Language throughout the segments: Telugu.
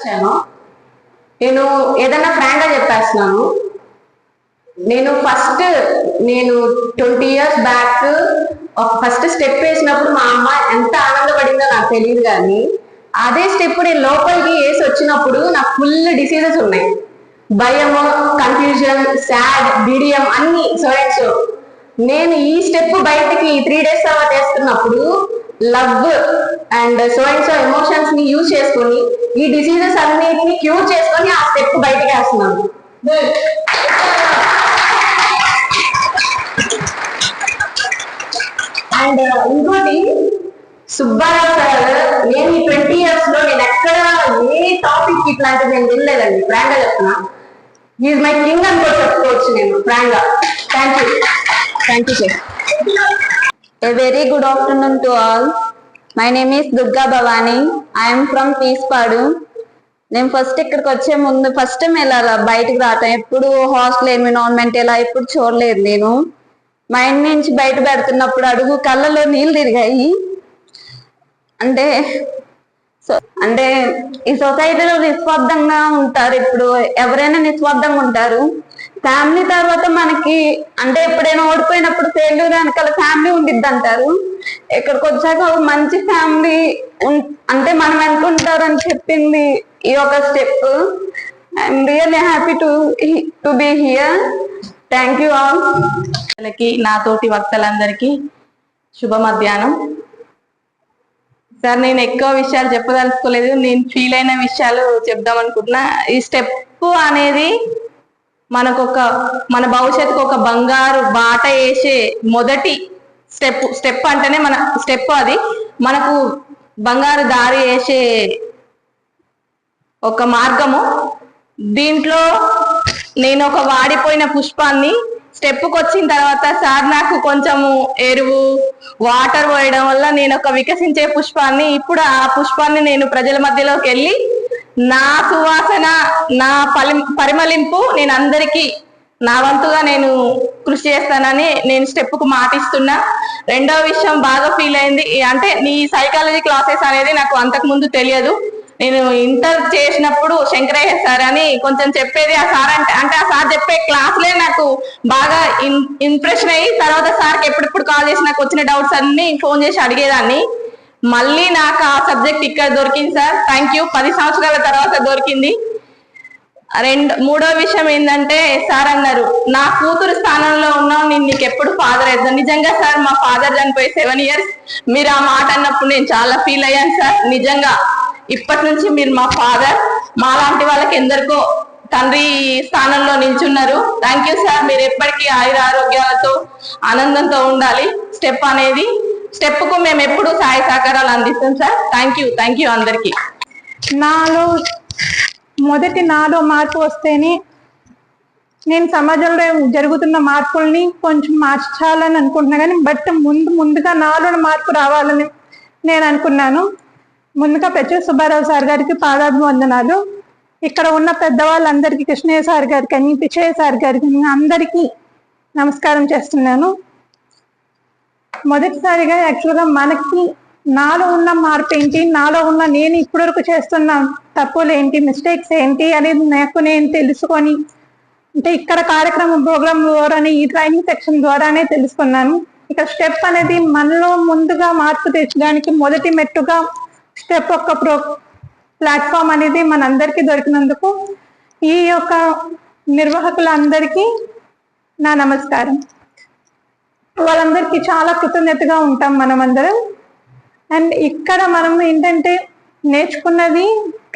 వచ్చాను నేను ఏదన్నా ఫ్రాంక్గా చెప్పేస్తున్నాను. నేను ఫస్ట్ నేను twenty years back first step వేసినప్పుడు మా అమ్మ ఎంత ఆనందపడిందో నాకు తెలియదు కానీ అదే స్టెప్ నేను లోపలికి వేసి వచ్చినప్పుడు నాకు ఫుల్ డిసీజెస్ ఉన్నాయి. భయం కన్ఫ్యూజన్ సాడ్ బిడియం అన్ని సో సో నేను ఈ స్టెప్ బయటకి త్రీ డేస్ తర్వాత వేస్తున్నప్పుడు love and so and so ఎమోషన్స్ని యూజ్ చేసుకొని ఈ డిసీజెస్ అన్నిటిని క్యూర్ చేసుకొని ఆ స్టెప్ బయటకి వేస్తున్నాను అండ్ ఇంకోటి సుబ్బారావు సార్ నేను ఈ ట్వంటీ ఇయర్స్లో నేను ఎక్కడ ఏ టాపిక్ ఇట్లాంటిది నేను వినలేదండి. ఫ్రాంక్గా చెప్తున్నా ఈజ్ మై కింగ్ అని కూడా చెప్పుకోవచ్చు నేను. ఫ్రాంక్గా thank you thank you sir A very good afternoon to all. My name is Durga Bhavani. I am from Peespadu నేను ఫస్ట్ ఇక్కడికి వచ్చే ముందు ఫస్ట్ టైం వెళ్ళాలా బయటకు రావటం ఎప్పుడు హాస్టల్ ఎన్విరాన్మెంట్ ఇలా ఎప్పుడు చూడలేదు నేను మైండ్ నుంచి బయట పెడుతున్నప్పుడు అడుగు కళ్ళలో నీళ్ళు తిరిగాయి అంటే సో అంటే ఈ సొసైటీలో నిస్వార్థంగా ఉంటారు ఇప్పుడు ఎవరైనా నిస్వార్థంగా ఉంటారు ఫ్యామిలీ తర్వాత మనకి అంటే ఎప్పుడైనా ఓడిపోయినప్పుడు ఫెయిల్యూర్ వెనకాల ఫ్యామిలీ ఉండిద్ది అంటారు. ఇక్కడికి వచ్చాక మంచి ఫ్యామిలీ అంటే మనం అనుకుంటారని చెప్పింది ఈ ఒక step. I'm really happy to to be here thank you all వాళ్ళకి నా తోటి వక్తలందరికీ శుభ మధ్యాహ్నం సార్ నేను ఎక్కువ విషయాలు చెప్పదలుచుకోలేదు. నేను ఫీల్ అయిన విషయాలు చెప్దాం అనుకుంటున్నా. ఈ స్టెప్ అనేది మనకొక మన భవిష్యత్తుకు ఒక బంగారు బాట వేసే మొదటి స్టెప్ స్టెప్ అంటేనే మన స్టెప్ అది. మనకు బంగారు దారి వేసే ఒక మార్గము. దీంట్లో నేను ఒక వాడిపోయిన పుష్పాన్ని స్టెప్కి వచ్చిన తర్వాత సార్ నాకు కొంచెము ఎరువు వాటర్ పోయడం వల్ల నేను ఒక వికసించే పుష్పాన్ని ఇప్పుడు ఆ పుష్పాన్ని నేను ప్రజల మధ్యలోకి వెళ్ళి నా సువాసన నా పలి పరిమళింపు నేను అందరికీ నా వంతుగా నేను కృషి చేస్తానని నేను స్టెప్కు మాటిస్తున్నా. రెండో విషయం బాగా ఫీల్ అయింది. అంటే నీ సైకాలజీ క్లాసెస్ అనేది నాకు అంతకు ముందు తెలియదు. నేను ఇంటర్ చేసినప్పుడు శంకరయ్య సార్ అని కొంచెం చెప్పేది ఆ సార్ అంటే అంటే ఆ సార్ చెప్పే క్లాసులే నాకు బాగా ఇంప్రెషన్ అయ్యి తర్వాత సార్కి ఎప్పుడెప్పుడు కాల్ చేసి నాకు వచ్చిన డౌట్స్ అన్ని ఫోన్ చేసి అడిగేదాన్ని. మళ్ళీ నాకు ఆ సబ్జెక్ట్ ఇక్కడ దొరికింది సార్. థ్యాంక్ యూ పది సంవత్సరాల తర్వాత దొరికింది. రెండు మూడో విషయం ఏంటంటే సార్ అన్నారు నా కూతురు స్థానంలో ఉన్నావు నేను నీకు ఎప్పుడు ఫాదర్ అవుతాను. నిజంగా సార్ మా ఫాదర్ చనిపోయి సెవెన్ ఇయర్స్ మీరు ఆ మాట అన్నప్పుడు నేను చాలా ఫీల్ అయ్యాను సార్. నిజంగా ఇప్పటి నుంచి మీరు మా ఫాదర్ మా లాంటి వాళ్ళకి ఎందరికో తండ్రి స్థానంలో నిల్చున్నారు. Thank you sir. మీరు ఎప్పటికీ ఆయుర ఆరోగ్యాలతో ఆనందంతో ఉండాలి. స్టెప్ అనేది స్టెప్కు మేము ఎప్పుడు సహాయ సహకారాలు అందిస్తాం sir. Thank you thank you అందరికీ. నాలో మొదటి నాలో మార్పు వస్తేనే నేను సమాజంలో జరుగుతున్న మార్పుల్ని కొంచెం మార్చాలని అనుకుంటున్నా కానీ బట్ ముందు ముందుగా నాలో మార్పు రావాలని నేను అనుకున్నాను. ముందుగా పెచ్చ సుబ్బారావు సార్ గారికి పాదాభివందనాలు. ఇక్కడ ఉన్న పెద్దవాళ్ళందరికీ కృష్ణయ్య సార్ గారికి అని పిచ్చయ్య సార్ గారికి అందరికీ నమస్కారం చేస్తున్నాను. మొదటిసారిగా యాక్చువల్గా మనకి నాలో ఉన్న మార్పు ఏంటి నాలో ఉన్న నేను ఇప్పటివరకు చేస్తున్న తప్పులు ఏంటి మిస్టేక్స్ ఏంటి? అనేది నాకు నేను తెలుసుకొని అంటే ఇక్కడ కార్యక్రమం ప్రోగ్రామ్ ద్వారానే ఈ ట్రైనింగ్ సెక్షన్ ద్వారానే తెలుసుకున్నాను. ఇక స్టెప్ అనేది మనలో ముందుగా మార్పు తెచ్చడానికి మొదటి మెట్టుగా స్టెప్ ఒక ప్రో ప్లాట్ఫామ్ అనేది మనందరికీ దొరికినందుకు ఈ యొక్క నిర్వాహకులందరికీ నా నమస్కారం. వాళ్ళందరికీ చాలా కృతజ్ఞతగా ఉంటాం మనం అందరం అండ్ ఇక్కడ మనం ఏంటంటే నేర్చుకున్నది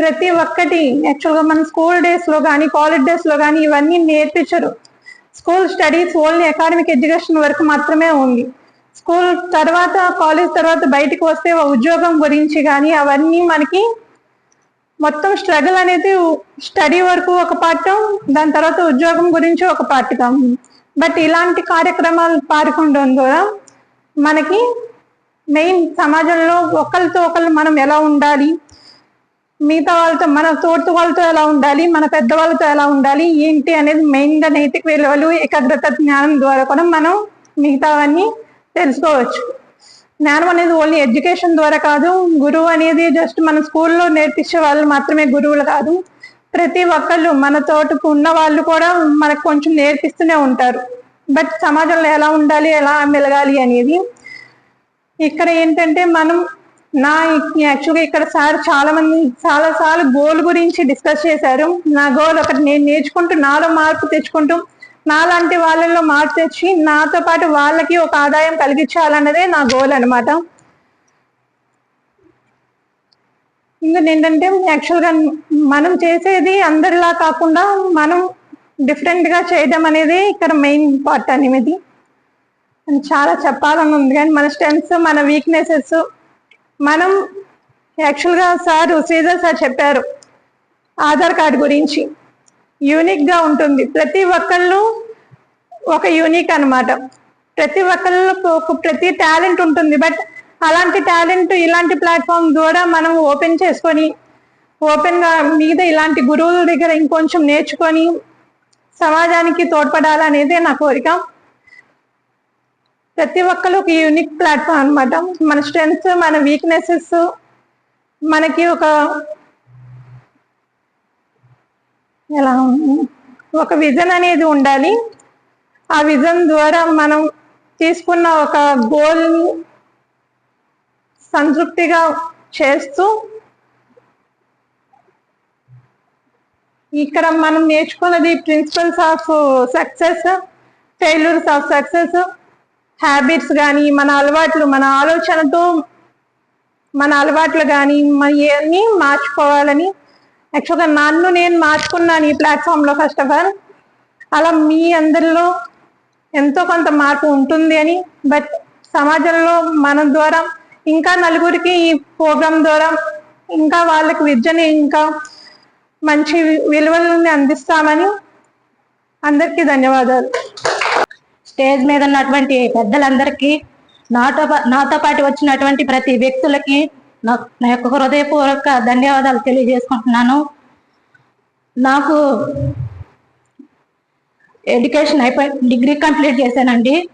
ప్రతి ఒక్కటి. యాక్చువల్గా మన స్కూల్ డేస్లో కానీ కాలేజ్ డేస్లో కానీ ఇవన్నీ నేర్పించరు. School studies only academic education వరకు మాత్రమే ఉంది. స్కూల్ తర్వాత కాలేజ్ తర్వాత బయటకు వస్తే ఉద్యోగం గురించి కానీ అవన్నీ మనకి మొత్తం స్ట్రగుల్ అనేది స్టడీ వరకు ఒక పాఠం దాని తర్వాత ఉద్యోగం గురించి ఒక పాఠం. బట్ ఇలాంటి కార్యక్రమాలు పాల్గొనడం ద్వారా మనకి మెయిన్ సమాజంలో ఒకరితో ఒకరు మనం ఎలా ఉండాలి మిగతా వాళ్ళతో మన తోటి వాళ్ళతో ఎలా ఉండాలి మన పెద్దవాళ్ళతో ఎలా ఉండాలి ఏంటి అనేది మెయిన్గా నైతిక విలువలు ఏకాగ్రత జ్ఞానం ద్వారా కూడా మనం మిగతావన్నీ తెలుసుకోవచ్చు. జ్ఞానం అనేది ఓన్లీ ఎడ్యుకేషన్ ద్వారా కాదు గురువు అనేది జస్ట్ మన స్కూల్లో నేర్పించే వాళ్ళు మాత్రమే గురువులు కాదు. ప్రతి ఒక్కళ్ళు మన తోటకు ఉన్న వాళ్ళు కూడా మనకు కొంచెం నేర్పిస్తూనే ఉంటారు. బట్ సమాజంలో ఎలా ఉండాలి ఎలా మెలగాలి అనేది ఇక్కడ ఏంటంటే మనం నా యాక్చువల్గా ఇక్కడ సార్ చాలా మంది చాలా సార్లు గోల్ గురించి డిస్కస్ చేశారు. నా గోల్ ఒకటి నేను నేర్చుకుంటూ నాలో మార్పు తెచ్చుకుంటూ నాలాంటి వాళ్ళల్లో మార్పు తెచ్చి నాతో పాటు వాళ్ళకి ఒక ఆదాయం కలిగించాలన్నదే నా గోల్ అనమాట ఇంకా ఏంటంటే యాక్చువల్గా మనం చేసేది అందరిలా కాకుండా మనం డిఫరెంట్గా చేయడం అనేది ఇక్కడ మెయిన్ పార్ట్ అనేది చాలా చెప్పాలని ఉంది. కానీ మన స్ట్రెంగ్స్ మన వీక్నెసెస్ మనం యాక్చువల్గా సార్ శ్రీధర్ సార్ చెప్పారు ఆధార్ కార్డు గురించి. యూనిక్గా ఉంటుంది. ప్రతి ఒక్కళ్ళు ఒక యూనిక్ అనమాట ప్రతి ఒక్కళ్ళు ఒక ప్రతి టాలెంట్ ఉంటుంది. బట్ అలాంటి టాలెంట్ ఇలాంటి ప్లాట్ఫామ్ ద్వారా మనం ఓపెన్ చేసుకొని ఓపెన్గా మీద ఇలాంటి గురువుల దగ్గర ఇంకొంచెం నేర్చుకొని సమాజానికి తోడ్పడాలనేదే నా కోరిక ప్రతి ఒక్కరు ఒక యూనిక్ ప్లాట్ఫామ్ అనమాట మన స్ట్రెంగ్స్ మన వీక్నెసెస్ మనకి ఒక ఎలా ఉంది? ఒక విజన్ అనేది ఉండాలి ఆ విజన్ ద్వారా మనం తీసుకున్న ఒక గోల్ సంతృప్తిగా చేస్తూ ఇక్కడ మనం నేర్చుకున్నది principles of success failures of success habits కానీ మన అలవాట్లు మన ఆలోచనతో మన అలవాట్లు కానీ మన ఇవన్నీ మార్చుకోవాలని. యాక్చువల్గా నన్ను నేను మార్చుకున్నాను ఈ ప్లాట్ఫామ్లో ఫస్ట్ ఆఫ్ ఆల్ అలా మీ అందరిలో ఎంతో కొంత మార్పు ఉంటుంది అని బట్ సమాజంలో మన ద్వారా ఇంకా నలుగురికి ఈ ప్రోగ్రాం ద్వారా ఇంకా వాళ్ళకి విద్యని ఇంకా మంచి విలువలని అందిస్తామని అందరికీ ధన్యవాదాలు. స్టేజ్ మీద ఉన్నటువంటి పెద్దలందరికీ నాతో పా- నాతో పాటు వచ్చినటువంటి ప్రతి వ్యక్తులకి నా నా యొక్క హృదయపూర్వక ధన్యవాదాలు తెలియజేసుకుంటున్నాను. నాకు ఎడ్యుకేషన్ అయిపోయి డిగ్రీ కంప్లీట్ చేశానండి.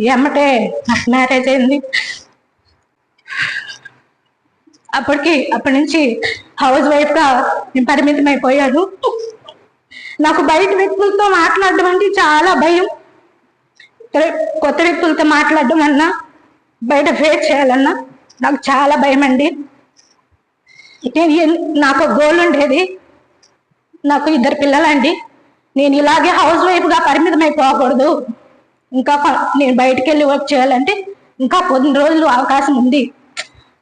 ఎమ్మటే నాకు మ్యారేజ్ అయింది. అప్పటికి అప్పటి నుంచి హౌస్ వైఫ్గా నేను పరిమితం అయిపోయాను నాకు బయట వ్యక్తులతో మాట్లాడడం అంటే చాలా భయం. కొత్త వ్యక్తులతో మాట్లాడడం అన్నా బయట ఫేస్ చేయాలన్నా నాకు చాలా భయం అండి. నేను నాకు గోల్ ఉండేది. నాకు ఇద్దరు పిల్లలండి. నేను ఇలాగే హౌస్ వైఫ్గా పరిమితం అయిపోకూడదు ఇంకా నేను బయటికి వెళ్ళి వర్క్ చేయాలంటే ఇంకా కొన్ని రోజులు అవకాశం ఉంది.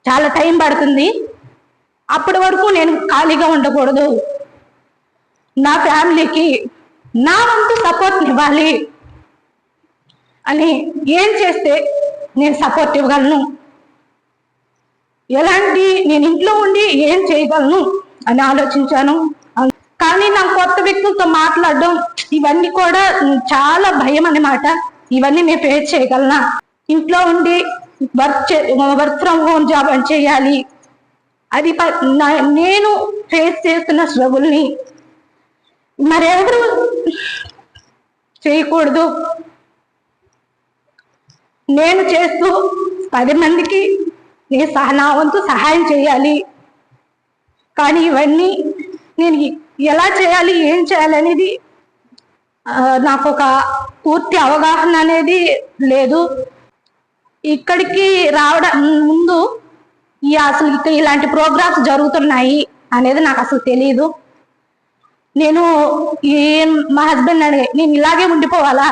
చాలా టైం పడుతుంది. అప్పటి వరకు నేను ఖాళీగా ఉండకూడదు. నా ఫ్యామిలీకి నా వంతు సపోర్ట్ ఇవ్వాలి అని ఏం చేస్తే నేను సపోర్ట్ ఇవ్వగలను? ఎలాంటి నేను ఇంట్లో ఉండి ఏం చేయగలను అని ఆలోచించాను. కానీ నా కొత్త వ్యక్తులతో మాట్లాడడం ఇవన్నీ కూడా చాలా భయం అన్నమాట. ఇవన్నీ నేను ఫేస్ చేయగలనా? ఇంట్లో ఉండి work work from home job అని చేయాలి. అది ప- నా- నేను ఫేస్ చేస్తున్న స్ట్రగుల్ని మరెవరు చేయకూడదు. నేను చేస్తూ పది మందికి నేను సహ నా వంతు సహాయం చేయాలి. కానీ ఇవన్నీ నేను ఎలా చేయాలి ఏం చేయాలి అనేది నాకు ఒక పూర్తి అవగాహన అనేది లేదు. ఇక్కడికి రావడం ముందు ఈ అసలు ఇక్కడ ఇలాంటి ప్రోగ్రామ్స్ జరుగుతున్నాయి అనేది నాకు అసలు తెలియదు నేను ఏం మా హస్బెండ్ అడిగే నేను ఇలాగే ఉండిపోవాలా?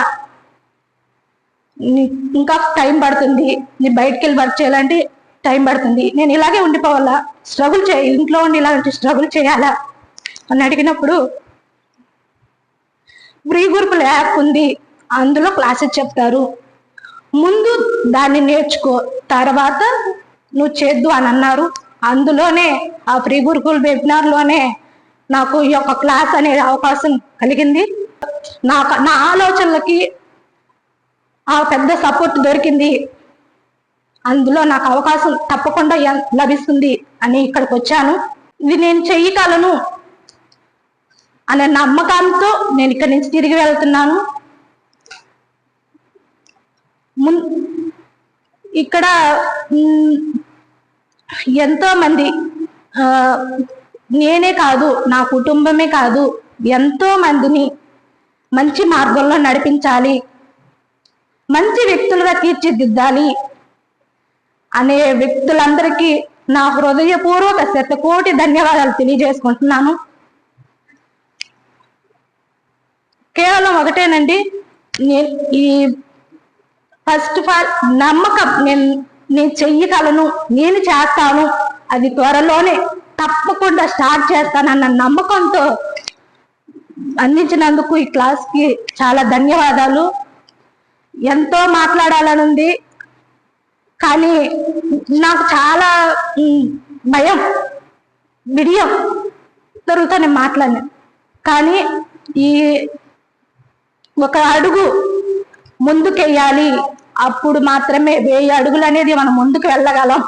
ఇంకా టైం పడుతుంది. నేను బయటకు వెళ్ళి వర్క్ చేయాలంటే టైం పడుతుంది. నేను ఇలాగే ఉండిపోవాలా? స్ట్రగుల్ చే ఇంట్లో ఉండి ఇలాంటి స్ట్రగుల్ చేయాలా? అని అడిగినప్పుడు ఫ్రీ గ్రూప్ యాప్ ఉంది. అందులో క్లాసెస్ చెప్తారు. ముందు దాన్ని నేర్చుకో. తర్వాత నువ్వు చేద్దు అని అన్నారు. అందులోనే ఆ ప్రీ గురుకుల్ వెబినార్లోనే నాకు ఈ యొక్క క్లాస్ అనే అవకాశం కలిగింది. నా నా ఆలోచనలకి ఆ పెద్ద సపోర్ట్ దొరికింది. అందులో నాకు అవకాశం తప్పకుండా లభిస్తుంది అని ఇక్కడికి వచ్చాను. ఇది నేను చెయ్యగలను అనే నమ్మకంతో నేను ఇక్కడి నుంచి తిరిగి వెళ్తున్నాను. మున్ ఇక్కడ ఎంతో మంది నేనే కాదు నా కుటుంబమే కాదు ఎంతో మందిని మంచి మార్గంలో నడిపించాలి మంచి వ్యక్తులుగా తీర్చిదిద్దాలి అనే వ్యక్తులందరికీ నా హృదయపూర్వక శతకోటి ధన్యవాదాలు తెలియజేసుకుంటున్నాను. కేవలం ఒకటేనండి నేను ఈ ఫస్ట్ ఆఫ్ ఆల్ నమ్మకం. నేను నేను చెయ్యగలను నేను చేస్తాను. అది త్వరలోనే తప్పకుండా స్టార్ట్ చేస్తానన్న నమ్మకంతో అందించినందుకు ఈ క్లాస్కి చాలా ధన్యవాదాలు. ఎంతో మాట్లాడాలని ఉంది కానీ నాకు చాలా భయం బిడియం దొరుకుతానే మాట్లాడిన. కానీ ఈ ఒక అడుగు ముందుకెయ్యాలి. అప్పుడు మాత్రమే వెయ్యి అడుగులు అనేది మనం ముందుకు వెళ్ళగలం.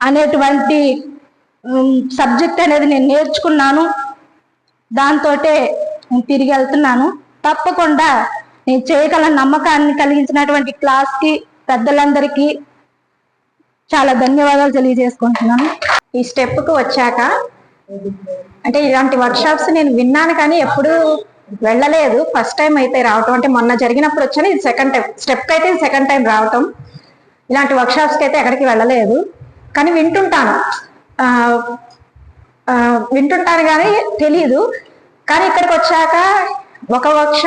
అనేటువంటి సబ్జెక్ట్ అనేది నేను నేర్చుకున్నాను. దాంతో తిరిగి వెళ్తున్నాను. తప్పకుండా నేను చేయగల నమ్మకాన్ని కలిగించినటువంటి క్లాస్కి పెద్దలందరికీ చాలా ధన్యవాదాలు తెలియజేసుకుంటున్నాను. ఈ స్టెప్కు వచ్చాక అంటే ఇలాంటి వర్క్షాప్స్ నేను విన్నాను కానీ ఎప్పుడూ వెళ్ళలేదు. ఫస్ట్ టైం అయితే రావటం. అంటే మొన్న జరిగినప్పుడు వచ్చాను. ఇది సెకండ్ టైం స్టెప్ అయితే ఇది సెకండ్ టైం రావటం. ఇలాంటి వర్క్ షాప్స్కి అయితే ఎక్కడికి వెళ్ళలేదు. కానీ వింటుంటాను. వింటుంటాను కానీ తెలియదు కానీ ఇక్కడికి వచ్చాక ఒక వర్క్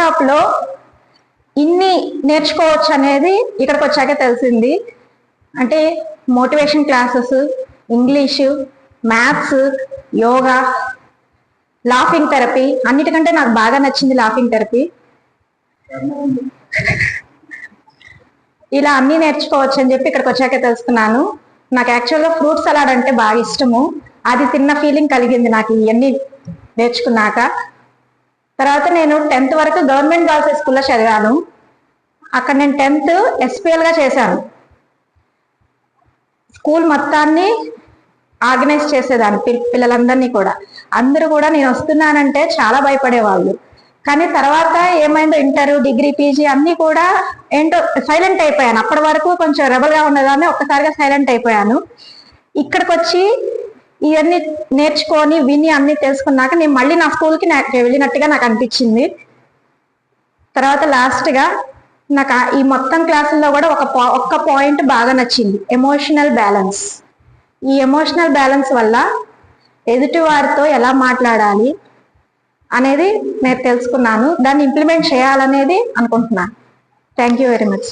ఇన్ని నేర్చుకోవచ్చు అనేది ఇక్కడికి వచ్చాకే తెలిసింది. అంటే motivation classes English maths yoga laughing therapy అన్నిటికంటే నాకు బాగా నచ్చింది లాఫింగ్ థెరపీ ఇలా అన్ని నేర్చుకోవచ్చు అని చెప్పి ఇక్కడికి వచ్చాకే తెలుసుకున్నాను. నాకు యాక్చువల్గా ఫ్రూట్ సలాడ్ అంటే బాగా ఇష్టము. అది తిన్న ఫీలింగ్ కలిగింది నాకు ఇవన్నీ నేర్చుకున్నాక. తర్వాత నేను టెన్త్ వరకు గవర్నమెంట్ గర్ల్స్ స్కూల్లో చదివాను. అక్కడ నేను టెన్త్ ఎస్పిఎల్గా చేశాను. స్కూల్ మొత్తాన్ని ఆర్గనైజ్ చేసేదాన్ని పిల్లలందరినీ కూడా. అందరూ కూడా నేను వస్తున్నానంటే చాలా భయపడేవాళ్ళు. కానీ తర్వాత ఏమైందో ఇంటర్ డిగ్రీ పీజీ అన్ని కూడా ఏంటో సైలెంట్ అయిపోయాను. అప్పటి వరకు కొంచెం రెబల్గా ఒక్కసారిగా సైలెంట్ అయిపోయాను. ఇక్కడికి వచ్చి ఇవన్నీ నేర్చుకొని విని అన్ని తెలుసుకున్నాక నేను మళ్ళీ నా స్కూల్కి నాకు వెళ్ళినట్టుగా నాకు అనిపించింది. తర్వాత లాస్ట్గా నాకు ఈ మొత్తం క్లాసుల్లో కూడా ఒక ఒక్క పాయింట్ బాగా నచ్చింది ఎమోషనల్ బ్యాలెన్స్ ఈ ఎమోషనల్ బ్యాలెన్స్ వల్ల ఎదుటివారితో ఎలా మాట్లాడాలి అనేది నేను తెలుసుకున్నాను. దాన్ని ఇంప్లిమెంట్ చేయాలనేది అనుకుంటున్నాను. Thank you very much